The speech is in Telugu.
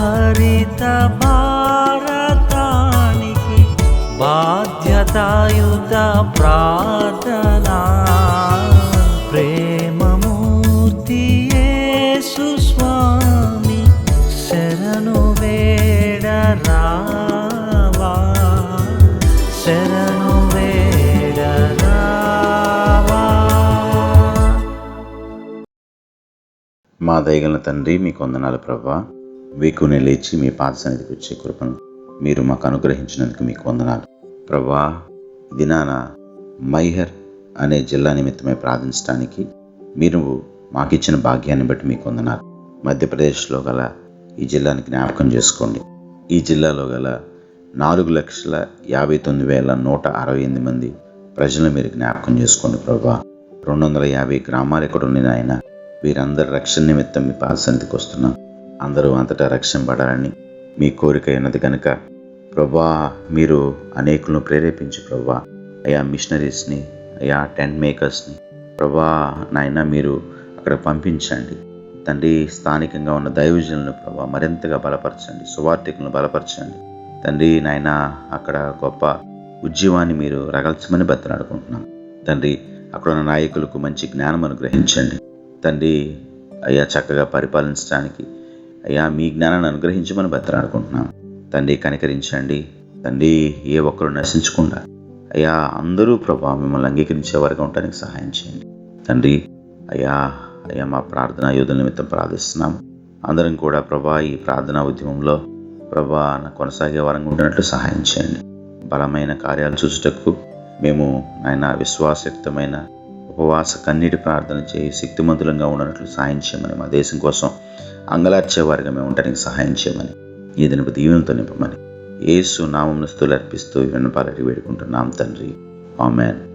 హరిత భారతానికి బాధ్యతాయుత ప్రార్థనా. ప్రేమమూర్తి స్వామి శరణు వేడరా మా దయగల తండ్రి మీకు వందనాలు ప్రభా. వీకునే లేచి మీ పాద సన్నిధికి వచ్చే కృపను మీరు మాకు అనుగ్రహించినందుకు మీకు వందనాలు. ప్రభా దినాన మైహర్ అనే జిల్లా నిమిత్తమై ప్రార్థించడానికి మీరు మాకు ఇచ్చిన భాగ్యాన్ని బట్టి మీకు వందనాలు. మధ్యప్రదేశ్లో గల ఈ జిల్లాని జ్ఞాపకం చేసుకోండి. ఈ జిల్లాలో గల నాలుగు లక్షల యాభై తొమ్మిది వేల నూట అరవై ఎనిమిది మంది ప్రజలు మీరు జ్ఞాపకం చేసుకోండి ప్రభా. రెండు వందల యాభై గ్రామాలు ఎక్కడ ఉన్నాయి నాయన వీరందరి రక్షణ నిమిత్తం మీ పాదసన్నిధికి వస్తున్నాం. అందరూ అంతటా రక్షింపడాలని మీ కోరిక అయినది కనుక ప్రభా మీరు అనేకులను ప్రేరేపించి ప్రభా. అయా మిషనరీస్ని అయా టెంట్ మేకర్స్ని. ప్రభా నాయన మీరు అక్కడ పంపించండి. తండ్రి స్థానికంగా ఉన్న దైవజనులను ప్రభా మరింతగా బలపరచండి. సువార్థికులను బలపరచండి. తండ్రి నాయన అక్కడ గొప్ప ఉద్యమాన్ని మీరు రగల్చమని బతలాడుకుంటున్నాం. తండ్రి అక్కడ ఉన్న నాయకులకు మంచి జ్ఞానం అనుగ్రహించండి తండ్రి అయ్యా చక్కగా పరిపాలించడానికి అయ్యా మీ జ్ఞానాన్ని అనుగ్రహించమని బతలాడుకుంటున్నాం తండ్రి కనికరించండి. తండ్రి ఏ ఒక్కరు నశించకుండా. అయ్యా అందరూ ప్రభా మిమ్మల్ని అంగీకరించే వారికి ఉండడానికి సహాయం చేయండి. తండ్రి అయ్యా అయ్యా మా ప్రార్థన యోధుల నిమిత్తం ప్రార్థిస్తున్నాం. అందరం కూడా ప్రభా ఈ ప్రార్థనా ఉద్యమంలో ప్రభా కొనసాగే వరంగా ఉండినట్లు సహాయం చేయండి. బలమైన కార్యాలు చూసుటకు మేము ఆయన విశ్వాసయుక్తమైన ఉపవాస కన్నీటి ప్రార్థన చేయి శక్తిమంతులంగా ఉండనట్లు సహాయం చేయమని మా దేశం కోసం అంగలార్చే వారిగా మేము ఉండడానికి సహాయం చేయమని ఈ దినపు దీవెనతో నింపమని. ఏసు నామం స్థులు అర్పిస్తూ విన్నపాలటి వేడుకుంటున్నాం తండ్రి. ఆమెన్.